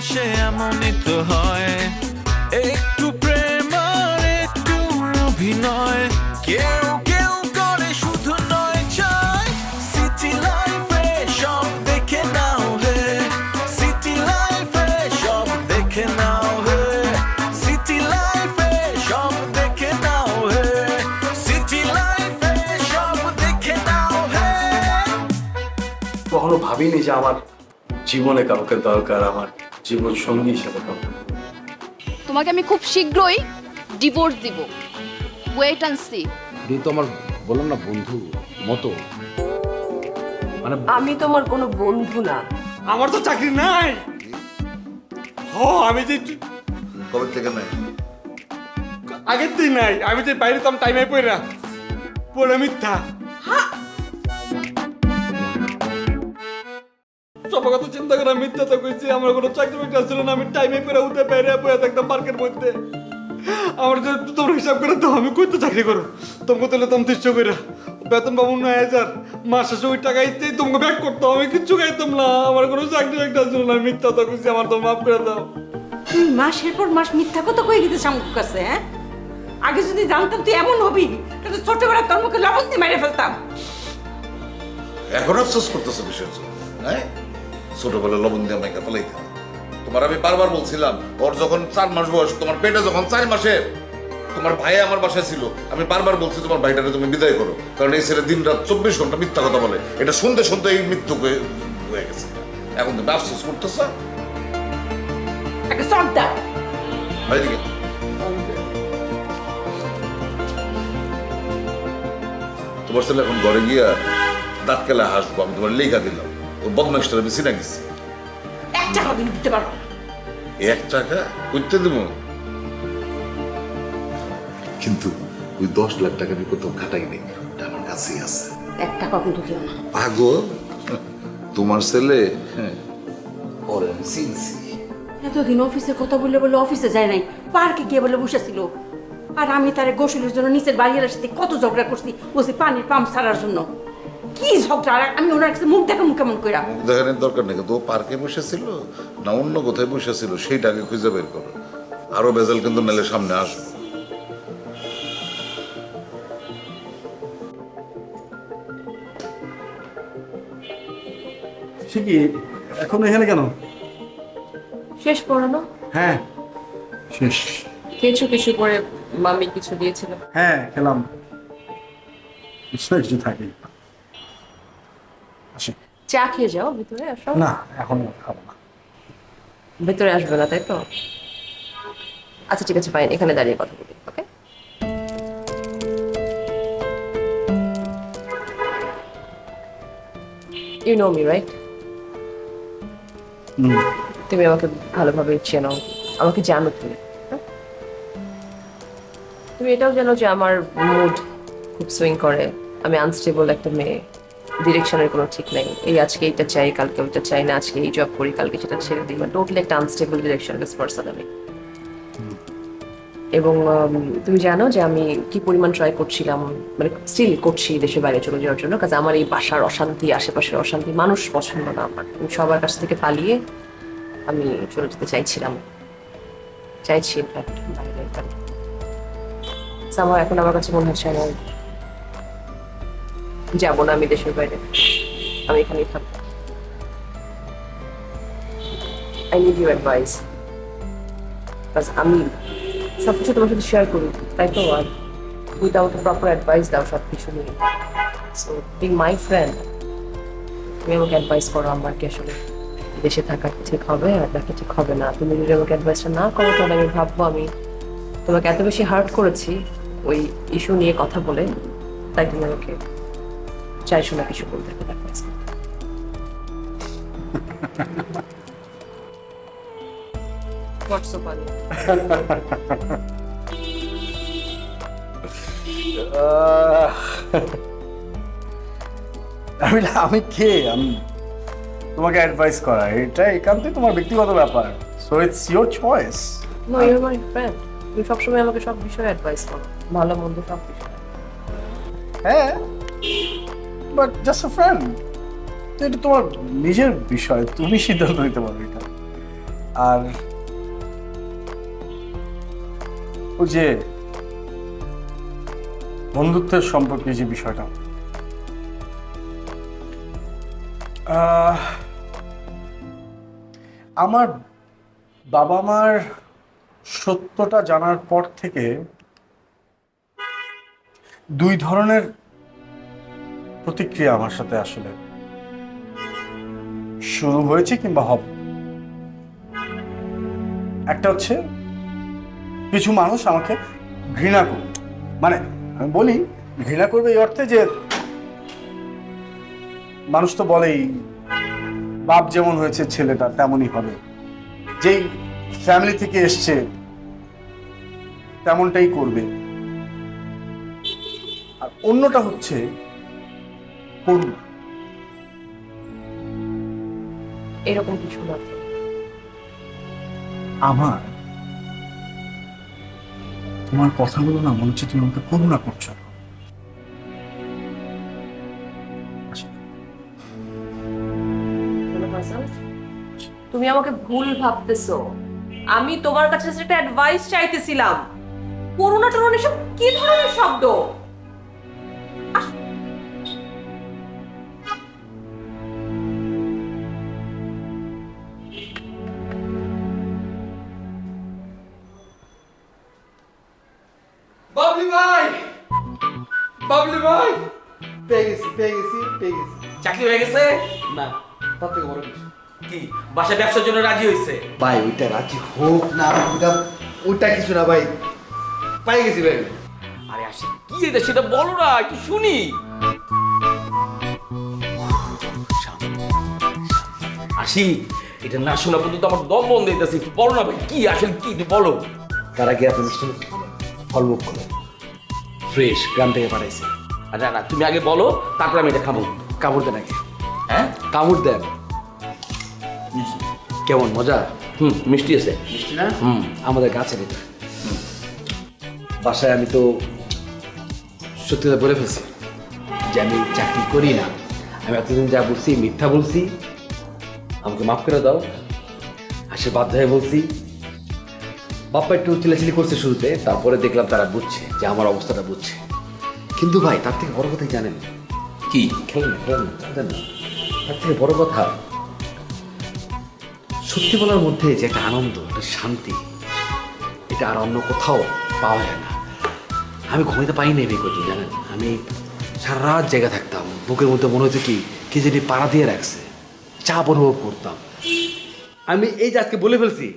চারিপাশে এমনই তো হয়। একটু প্রেম আর একটু অভিনয়। কেউ কেউ করে শুধু নয় সিটি লাইফে সব দেখে নাও হে। সিটি লাইফে সব দেখে নাও হে। সিটি লাইফে সব দেখে নাও হে। সিটি লাইফে সব দেখে নাও হে। ভাবিনি যে আমার জীবনে কাউকে দরকার আমার। জীবন সঙ্গী হিসেবে তোমাকে আমি খুব শীঘ্রই ডিভোর্স দিব। ওয়েট অ্যান্ড সি তুই তো আমার বললাম না বন্ধু মতো। মানে আমি তোমার কোনো বন্ধু না। আমার তো চাকরি নাই। হ আমি যে কবে থেকে নাই? আগের দিন নাই। আমি যে বাইরে তো টাইমে পড়া পড়ে মিথ্যা। কথা চিন্তা করে আমি মিথ্যা তো কইছি আমার কোনো চাকরি বাকরি ছিল না আমি টাইমে পড়ে উঠে পেরে বয়ে থাকতাম পার্কের মধ্যে। আমার যে তোমার হিসাব করে তো আমি কই তো চাকরি করো তোমাকে তাহলে তুমি তিনশো করে বেতন পাবো নয় হাজার। মাস শেষে ওই টাকা ইতে তোমাকে ব্যাক করতাম আমি কিচ্ছু খাইতাম না। আমার কোনো চাকরি বাকরি ছিল না মিথ্যা তো কইছি আমার তো মাফ করে দাও। তুই মাসের পর মাস মিথ্যা কথা কই গেছিস আমার কাছে হ্যাঁ? আগে যদি জানতাম তুই এমন হবি তাহলে ছোটবেলা তোর মুখে লবণ দিয়ে মেরে ফেলতাম। এখন আফসোস করতেছে বিষয়ের জন্য হ্যাঁ ছোটবেলায় লবণ দিয়ে আমাকে ফেলাইতে। তোমার আমি বারবার বলছিলাম ওর যখন চার মাস বয়স তোমার পেটে যখন চার মাসে তোমার ভাই আমার বাসায় ছিল আমি বারবার বলছি তোমার ভাইটাকে তুমি বিদায় করো কারণ এই ছেলে দিন রাত চব্বিশ ঘণ্টা মিথ্যা কথা বলে। এটা শুনতে শুনতে এই মৃত্যু হয়ে গেছে। এখন তুমি আফসোস করতেছ? তোমার ছেলে এখন ঘরে গিয়া দাঁত কেলা হাসবো আমি তোমার লেখা দিলাম। বদমাইশটা আমি চিনা গেছি এক টাকা দিন দিতে পারো। এক টাকা? করতে দেব। কিন্তু ওই দশ লাখ টাকা আমি কোথাও খাটাই নেই। ওটা আমার কাছেই আছে। এক টাকা কিন্তু দিও না। পাগল? তোমার ছেলে? হ্যাঁ। ওরে আমি চিনছি। এতদিন অফিসের কথা বললে বলে অফিসে যায় নাই। পার্কে গিয়ে বলে বসেছিল। আর আমি তারে গোসলের জন্য নিচের বাড়ির সাথে কত ঝগড়া করছি বলছি পানির পাম্প ছাড়ার জন্য। কি ঝগড়া? আর আমি ওনার কাছে মুখ দেখা মুখ কেমন কইরা? মুখ দেখানোর দরকার নেই কিন্তু ও পার্কে বসেছিল না অন্য কোথায় বসেছিল সেইটাকে খুঁজে বের করো। আরও বেজাল কিন্তু মেলে সামনে আসবে। সে কি এখন এখানে কেন? শেষ পড়ানো? হ্যাঁ। শেষ। কিছু কিছু করে মামি কিছু দিয়েছিল। হ্যাঁ খেলাম। কিছু কিছু থাকে। চা খেয়ে যাও ভিতরে আসো। না এখন খাব না। ভিতরে আসবে না তাই তো? আচ্ছা ঠিক আছে ফাইন এখানে দাঁড়িয়ে কথা বলি okay you know me right তুমি আমাকে ভালোভাবে চেনো আমাকে জানো তুমি হ্যাঁ? তুমি এটাও জানো যে আমার মুড খুব সুইং করে আমি আনস্টেবল একটা মেয়ে। ডিরেকশনের কোনো ঠিক নেই। এই আজকে এইটা চাই, কালকে ওইটা চাই না, আজকে এই জব করি, কালকে সেটা ছেড়ে দিই। মানে টোটালি একটা আনস্টেবল ডিরেকশনলেস পার্সন আমি। এবং তুমি জানো যে আমি কি পরিমাণ ট্রাই করছিলাম মানে স্টিল করছি দেশের বাইরে চলে যাওয়ার জন্য কাজে আমার এই বাসার অশান্তি, আশেপাশের অশান্তি মানুষ পছন্দ না আমার। আমি সবার কাছ থেকে পালিয়ে আমি চলে যেতে চাইছিলাম। চাইছি ইনফ্যাক্ট বাইরে। এখন আমার কাছে মনে হচ্ছে আমার যাব না আমি দেশের বাইরে। আমি এখানেই থাকব। আই নিড ইউ অ্যাডভাইস আমি সব কিছু তোমার সাথে শেয়ার করি, তাই তো? আর উইদাউট প্রপার অ্যাডভাইস দাও সব কিছু নিয়ে। সো বিং মাই ফ্রেন্ড তুমি আমাকে অ্যাডভাইস করো আমার কি আসলে দেশে থাকা ঠিক হবে আর নাকি ঠিক হবে না। তুমি যদি আমাকে অ্যাডভাইসটা না করো, তাহলে আমি ভাববো আমি তোমাকে এত বেশি হার্ট করেছি, ওই ইস্যু নিয়ে কথা বলে, তাই তুমি আমাকে চাইছো না কিছু বলতে আমি আমি কে? আমি তোমাকে অ্যাডভাইস করা। এটা একান্তই তোমার ব্যক্তিগত ব্যাপার। So it's your choice no you're my friend তুমি সবসময় আমাকে সব বিষয়ে অ্যাডভাইস করো। ভালো মন্দ সব বিষয়ে। হ্যাঁ। বাট জাস্ট আ ফ্রেন্ড তো এটা তোমার নিজের বিষয়, তুমি সিদ্ধান্ত নিতে পারো এটা। আর ওই যে বন্ধুত্বের সম্পর্কে যে বিষয়টা। আমার বাবা মার সত্যটা জানার পর থেকে দুই ধরনের প্রতিক্রিয়া আমার সাথে আসলে। শুরু হয়েছে কিংবা হবে? একটা হচ্ছে, কিছু মানুষ আমাকে ঘৃণা করবে। মানে আমি বলি, ঘৃণা করবে এই অর্থে যে, মানুষ তো বলেই, বাপ যেমন হয়েছে, ছেলেটা তেমনই হবে। যেই ফ্যামিলি থেকে এসছে, তেমনটাই করবে। আর অন্যটা হচ্ছে করুণা এরকম কিছু না। আমার তোমার কথাগুলো না মনে হচ্ছে তুমি আমাকে করুণা করছ। তুমি আমাকে ভুল ভাবতেছো। আমি তোমার কাছে একটা অ্যাডভাইস চাইতেছিলাম করোনা টরোনা সব কি ধরনের শব্দ? বাবলি ভাই। পেয়ে গেছি পেয়ে গেছি পেয়ে গেছি। চাকরি হয়ে গেছে? না তার থেকে বড় কিছু। কি বাসায় ব্যবসার জন্য রাজি হয়েছে ভাই ওইটা রাজি হোক না ওইটা ওইটা কিছু না ভাই। পাই গেছি ভাই। আরে আসি কি এটা সেটা বলো না একটু শুনি। আসি এটা না শোনা পর্যন্ত আমার দম বন্ধ হইতেছে একটু বলো না ভাই কি আসলে কি একটু বলো। তার আগে আপনি ফলমুখ করলেন ফ্রেশ গ্রাম থেকে পাঠাইছে। আর না তুমি আগে বলো তারপর আমি এটা খাব। কামড় দেন আগে। হ্যাঁ? কামড় দেন। কেমন মজা? হুম মিষ্টি আছে। মিষ্টি না? হুম। আমাদের গাছের এটা। বাসায় আমি তো সত্যি কথা বলে ফেলছি যে আমি চাকরি করি না। আমি এতদিন যা বলছি মিথ্যা বলছি আমাকে মাফ করে দাও। আসে বাধ্য হয়ে বলছি বাপ্পা একটু চিলাচিলি করছে শুরুতে তারপরে দেখলাম তারা বুঝছে যে আমার অবস্থাটা বুঝছে। কিন্তু ভাই তার থেকে বড় কথা কি জানেন? কি? খেলেন খেলেন না খেলেন না তার থেকে বড় কথা সত্যি বলার মধ্যে যে একটা আনন্দ একটা শান্তি এটা আর অন্য কোথাও পাওয়া যায় না। আমি ঘুমাইতে পারি না এই কদিন জানেন? আমি সারা রাত জায়গা থাকতাম বুকের মধ্যে মনে হতো কি কে যেটি পাড়া দিয়ে রাখছে চাপ অনুভব করতাম। আমি এই যে আজকে বলে ফেলছি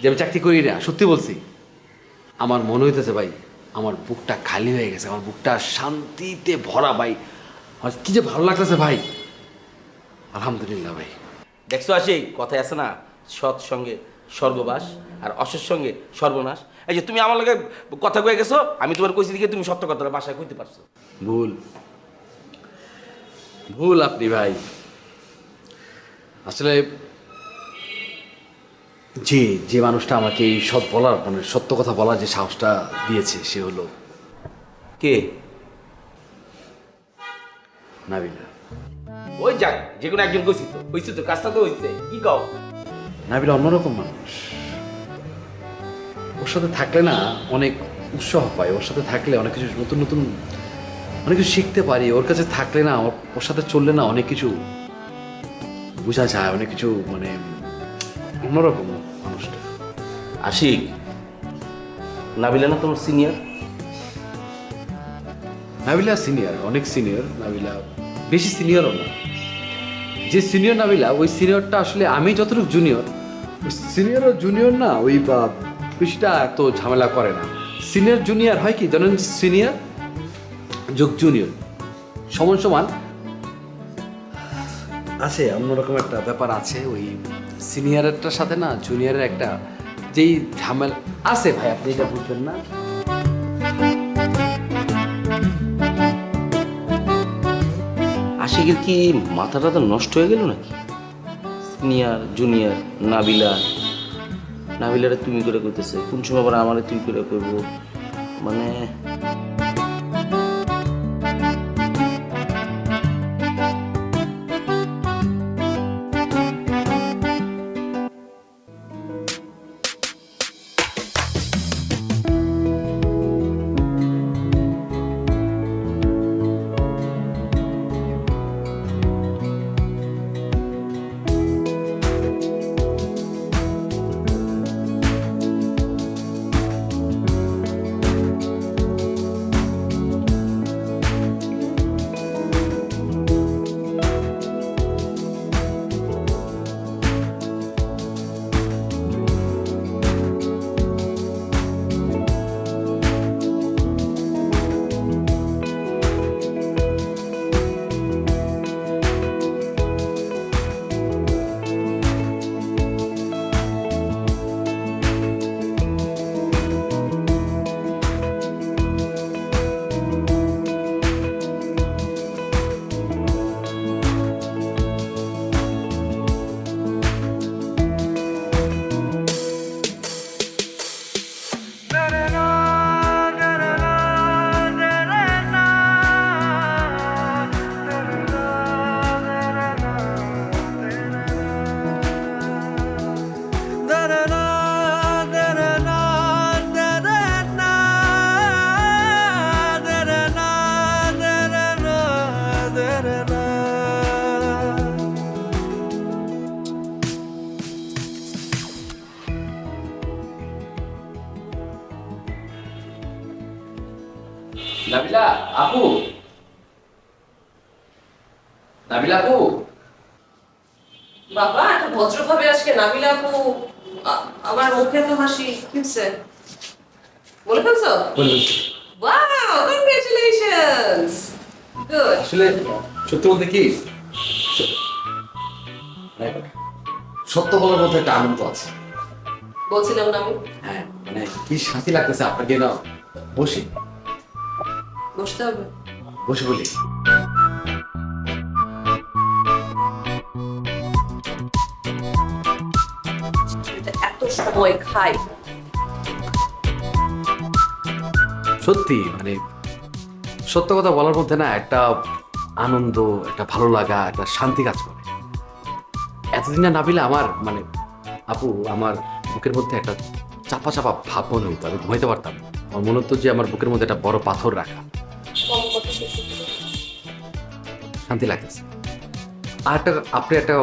যে আমি চাকরি করি না সত্যি বলছি। আমার মনে হইতেছে ভাই আমার বুকটা খালি হয়ে গেছে আমার বুকটা শান্তিতে ভরা ভাই। আর কি যে ভালো লাগতেছে ভাই। আলহামদুলিল্লাহ ভাই। দেখছ আসি কথায় আছে না সৎ সঙ্গে স্বর্গবাস আর অসৎ সঙ্গে সর্বনাশ। এই যে তুমি আমার লগে কথা কয়ে গেছো আমি তোমার কইছি দিকে তুমি সত্য কথাটা বাসায় কইতে পারছ। ভুল। ভুল আপনি ভাই। আসলে যে যে মানুষটা আমাকে এই সৎ বলার মানে সত্য কথা বলার যে সাহসটা দিয়েছে সে হলো কে? নাবিলা। ওই যাক যে কোনো একজন কইছি তো। কইছি তো কাজটা তো হইছে। কি কও? নাবিলা অন্যরকম মানুষ। ওর সাথে থাকলে না অনেক উৎসাহ পাই ওর সাথে থাকলে অনেক কিছু নতুন নতুন অনেক কিছু শিখতে পারি। ওর কাছে থাকলে না ওর সাথে চললে না অনেক কিছু বোঝা যায়। অনেক কিছু মানে অন্যরকম মানুষটা আশিক নাবিলা না তোমার সিনিয়র নাবিলা সিনিয়র অনেক সিনিয়র নাবিলা বেশি সিনিয়রও না। যে সিনিয়র নাবিলা ওই সিনিয়রটা আসলে আমি যতটুকু জুনিয়র সিনিয়র ও জুনিয়র না ওই বা, বেশিটা এত ঝামেলা করে না। সিনিয়র জুনিয়র হয় কি জানেন সিনিয়র যোগ জুনিয়র সমান সমান। আছে অন্যরকম একটা ব্যাপার আছে ওই সিনিয়রেরটার সাথে না, জুনিয়রের একটা যেই ঝামেলা আছে ভাই, আপনি এটা বুঝবেন না। আশিকের কি মাথাটা তো নষ্ট হয়ে গেল নাকি? Senior, junior, Nabila. নাবিলারে তুমি করে করতেছে কোন সময় আবার আমারে তুই করে করব মানে নাবিলা আপু। নাবিলা আপু। বাবা এত ভদ্রভাবে আজকে নাবিলা আপু। আমার মুখে তো হাসি কি হচ্ছে বলে ফেলছো। ওয়াও কংগ্রেচুলেশনস গুড আসলে সত্যি বলতে কি সত্য বলার মধ্যে একটা আনন্দ আছে। বলছিলাম না আমি? হ্যাঁ মানে কি শান্তি লাগতেছে আপনাকে না? বসি। বসতে হবে। বসে বলি। এত সময় খাই। সত্যি মানে সত্য কথা বলার মধ্যে না একটা আনন্দ একটা ভালো লাগা একটা শান্তি কাজ করে। এতদিন না নাবিলে আমার মানে আপু আমার বুকের মধ্যে একটা চাপা চাপা ভাব মনে হতো আমি ঘুমাইতে পারতাম আমার মনে হতো যে আমার বুকের মধ্যে একটা বড় পাথর রাখা। শান্তি লাগতেছে। আর একটা আপনি একটা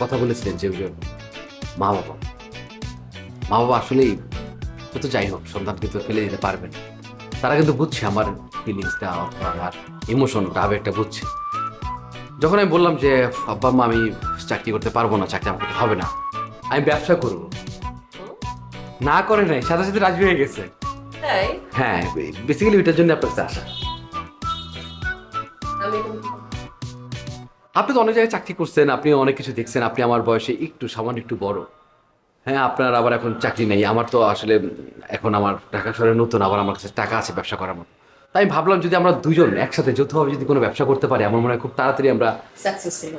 কথা বলেছিলেন যে মা বাবা। মা বাবা আসলেই তো যাই হোক সন্তানকে তো ফেলে দিতে পারবেন তারা কিন্তু বুঝছে আমার ফিলিংসটা আমার ইমোশনটা আবেগটা বুঝছে। যখন আমি বললাম যে আব্বা মা আমি চাকরি করতে পারব না চাকরি আমাকে হবে না। আমি ব্যবসা করব। না করে নাই সাথে সাথে রাজি হয়ে গেছে। হ্যাঁ বেসিক্যালি ওইটার জন্য আপনার কাছে আসা। আপনি তো অনেক জায়গায় চাকরি করছেন আপনি অনেক কিছু দেখছেন আপনি আমার বয়সে একটু সামান্য একটু বড়। হ্যাঁ আপনার আবার এখন চাকরি নেই আমার তো আসলে এখন আমার ঢাকা শহরে নতুন আবার আমার কাছে টাকা আছে ব্যবসা করার মতো। তাই আমি ভাবলাম যদি আমরা দুজন একসাথে যৌথভাবে যদি কোনো ব্যবসা করতে পারি আমার মনে হয় খুব তাড়াতাড়ি আমরা সাকসেসফুল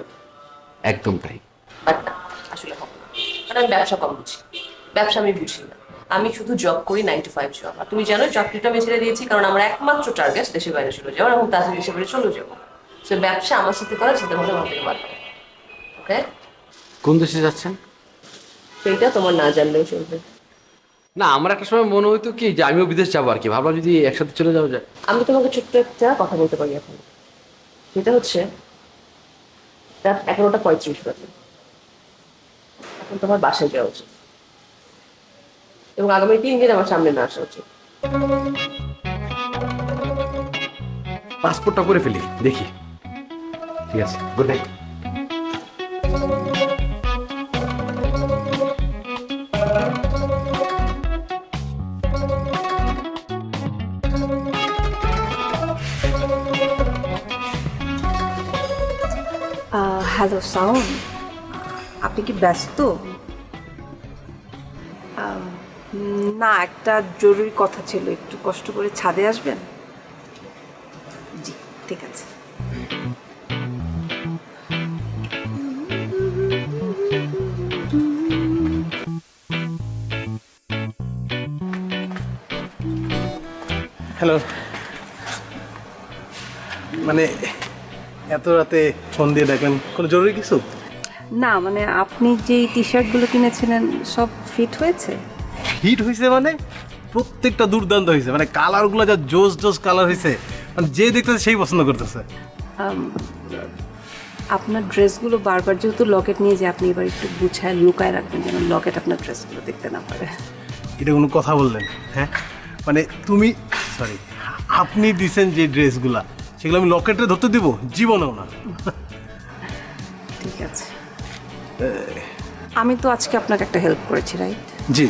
একদম তাই। আসলে হবে না। কারণ আমি ব্যবসা কম বুঝি। ব্যবসা আমি বুঝি না। আমি শুধু জব করি নাইন টু ফাইভ জব আর তুমি জানো চাকরিটা আমি ছেড়ে দিয়েছি কারণ আমার একমাত্র টার্গেট দেশের বাইরে চলে যাওয়ার এবং তাড়াতাড়ি দেশের বাইরে চলে যাব সো ব্যবসা আমার সাথে করা যেতে হলে আমার থেকে পারবে ওকে কোন দেশে যাচ্ছেন? সেইটা তোমার না জানলেও চলবে। না আমার একটা সময় মনে হতো কি যে আমিও বিদেশ যাব আর কি। ভাবলাম যদি একসাথে চলে যাওয়া যায়। আমি তোমাকে ছোট্ট একটা কথা বলতে পারি এখন। সেটা হচ্ছে রাত এগারোটা পঁয়ত্রিশ বাজে। এখন তোমার বাসায় যাওয়া উচিত। এবং আগামী তিন দিন আমার সামনে না আসা উচিত। পাসপোর্টটা করে ফেলি দেখি। ঠিক আছে গুড হ্যালো সাউন্ড আপনি কি ব্যস্ত? আম, না একটা জরুরি কথা ছিল একটু কষ্ট করে ছাদে আসবেন? জি ঠিক আছে। হ্যালো মানে এত রাতে ফোন দিয়ে ডাকলেন কোনো জরুরি কিছু? না মানে আপনি যেই টি শার্টগুলো কিনেছিলেন সব ফিট হয়েছে? হিট হয়েছে মানে? প্রত্যেকটা দুর্দান্ত হয়েছে মানে কালারগুলো যা জোস জোস কালার হয়েছে মানে যে দেখতেছে সেই পছন্দ করতেছে। আপনার ড্রেসগুলো বারবার যেহেতু লকেট নিয়ে যে আপনি এবার একটু গুছায় লুকায় রাখবেন যেন লকেট আপনার ড্রেসগুলো দেখতে না পারে। এটা কোনো কথা বললেন হ্যাঁ? মানে তুমি সরি আপনি দিছেন যে ড্রেসগুলা সেগুলো আমি লকেটে ধরতে দিব জীবনেও না। ঠিক আছে। আমি তো আজকে আপনাকে একটা হেল্প করেছি রাইট জি।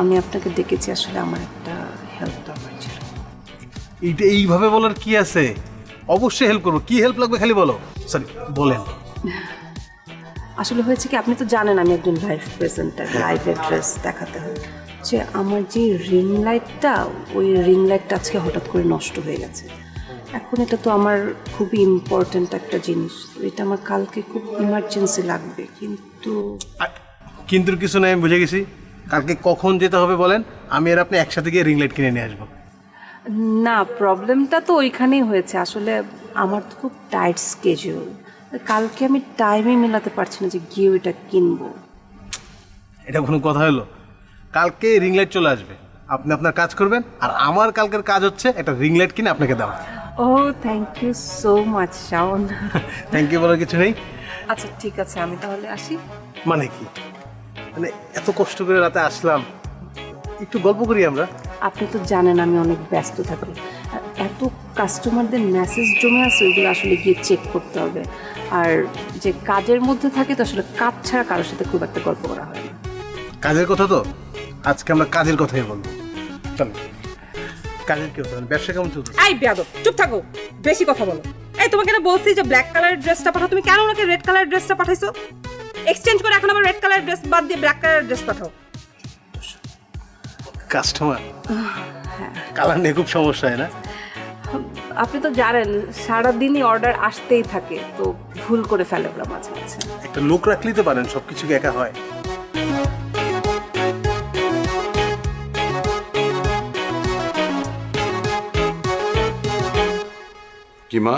আমি আপনাকে ডেকেছি আসলে আমার একটা হেল্প দরকার ছিল। এইটা এইভাবে বলার কি আছে? অবশ্যই হেল্প করব। কি হেল্প লাগবে খালি বলো? সরি বলেন। আসলে হয়েছে কি আপনি তো জানেন আমি একজন লাইভ প্রেজেন্টার লাইভের ড্রেস দেখাতে হয়। যে আমার যে রিং লাইটটা ওই রিং লাইটটা আজকে হঠাৎ করে নষ্ট হয়ে গেছে। এখন এটা তো আমার খুবই ইম্পর্ট্যান্ট একটা জিনিস। এটা আমার কালকে খুব ইমার্জেন্সি লাগবে কিন্তু কিন্তু কিছু নাই আমি বুঝে গেছি। কালকে কখন যেতে হবে বলেন আমি আর আপনি একসাথে গিয়ে রিং লাইট কিনে নিয়ে আসব। না প্রবলেমটা তো ওইখানেই হয়েছে। আসলে আমার তো খুব টাইট স্কেজুল কালকে আমি টাইমে মেলাতে পারছি না যে গিয়ে ওইটা কিনবো। এটা কোনো কথা হলো? কালকে রিং লাইট চলে আসবে। আপনি আপনার কাজ করবেন আর আমার কালকের কাজ হচ্ছে একটা রিং লাইট কিনে আপনাকে দেওয়া। ও thank you so much Shaon. Thank you বলার কিছু নেই। আচ্ছা ঠিক আছে আমি তাহলে আসি। মানে কি? মানে এত কষ্ট করে রাতে আসলাম। একটু গল্প করি আমরা। আপনি তো জানেন আমি অনেক ব্যস্ত থাকি। এত কাস্টমারদের মেসেজ জমে আছে ওইগুলো আসলে গিয়ে চেক করতে হবে। আর যে কাজের মধ্যে থাকে তো আসলে কাজ ছাড়া কারোর সাথে খুব একটা গল্প করা হয় না। কাজের কথা তো? আজকে আমরা কাজের কথাই বলব। চলো। কাজের কি হতো ব্যবসা কেমন চলছে এই বেয়াদব চুপ থাকো বেশি কথা বলো। এই তোমাকে না বলছি যে ব্ল্যাক কালারের ড্রেসটা পাঠাও। তুমি কেন ওনাকে রেড কালারের ড্রেসটা পাঠাইছো? এক্সচেঞ্জ করে এখন আবার রেড কালারের ড্রেস বাদ দিয়ে ব্ল্যাক কালারের ড্রেস পাঠাও। কাস্টমার কালার নিয়ে খুব সমস্যা হয় না? আপনি তো জানেন সারাদিনই অর্ডার আসতেই থাকে তো ভুল করে ফেলে ওরা মাঝে মাঝে। একটা লোক রাখলেই তো পারেন সব কিছু একা হয়? কি মা?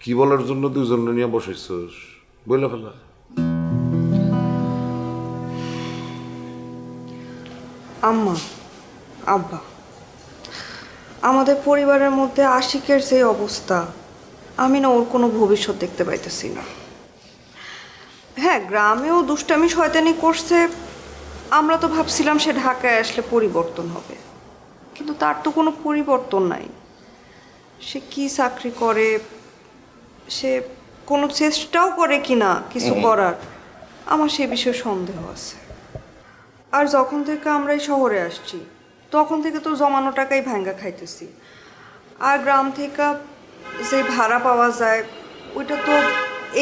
কি বলার জন্য দুজন নিয়ে বসাইছস বইলা ফেলা। আম্মা, আব্বা, আমাদের পরিবারের মধ্যে আশিকের যে অবস্থা, আমি না ওর কোনো ভবিষ্যৎ দেখতে পাইতেছি না। হ্যাঁ গ্রামেও দুষ্টামি শয়তানি করছে, আমরা তো ভাবছিলাম সে ঢাকায় আসলে পরিবর্তন হবে। কিন্তু তার তো কোনো পরিবর্তন নাই। সে কি চাকরি করে? সে কোনো চেষ্টাও করে কি না কিছু করার? আমার সে বিষয়ে সন্দেহ আছে। আর যখন থেকে আমরা এই শহরে আসছি তখন থেকে তো জমানো টাকাই ভাঙ্গা খাইতেছি। আর গ্রাম থেকে যে ভাড়া পাওয়া যায় ওইটা তো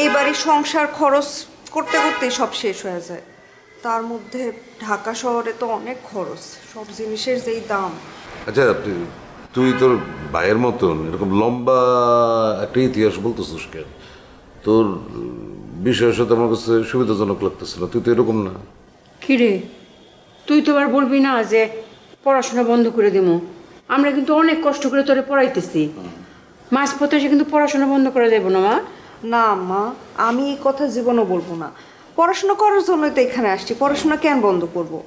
এই বাড়ির সংসার খরচ করতে করতেই সব শেষ হয়ে যায়। তার মধ্যে ঢাকা শহরে তো অনেক খরচ সব জিনিসের যেই দাম। আচ্ছা তুই- তোর ভাইয়ের মতন এরকম লম্বা একটা ইতিহাস বলতেছিস কেন? তোর বিষয়ের সাথে আমার কাছে সুবিধাজনক লাগতেছিল তুই তো এরকম না। কিরে তুই তো আবার বলবি না যে পড়াশোনা বন্ধ করে দেবো। আমরা কিন্তু অনেক কষ্ট করে তোরে পড়াইতেছি। মাঝ পথে এসে কিন্তু পড়াশোনা বন্ধ করে দেবো না মা। না মা আমি এই কথা জীবনও বলব না। পড়াশোনা করার জন্যই তো এখানে আসছি পড়াশোনা কেন বন্ধ করব।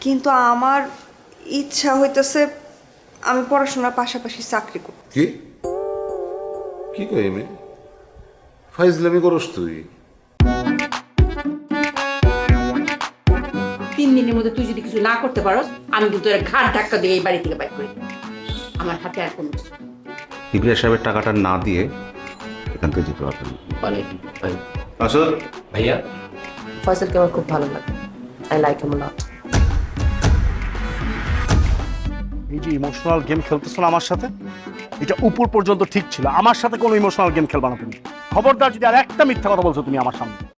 কিন্তু আমার ইচ্ছা হইতেছে আমি পড়াশোনার পাশাপাশি চাকরি করব কি? কি কই আমি ফাইজলামি করস তুই। তিন দিনের মধ্যে তুই যদি কিছু না করতে পারোস আমি কিন্তু তোর ঘাট ধাক্কা দিয়ে এই বাড়ি থেকে বাইক করে দিবো। আমার হাতে আর কোনো কিছু নেই। ইবলিয়া সাহেবের টাকাটা না দিয়ে এখান থেকে যেতে পারবেন। আসল? ভাইয়া? ফয়সালকে আমার খুব ভালো লাগে। আই লাইক হিম লট এই যে ইমোশনাল গেম খেলতেছো না আমার সাথে, এটা উপর পর্যন্ত ঠিক ছিল। আমার সাথে কোনো ইমোশনাল গেম খেলবা না তুমি। খবরদার যদি আর একটা মিথ্যা কথা বলছো তুমি আমার সামনে।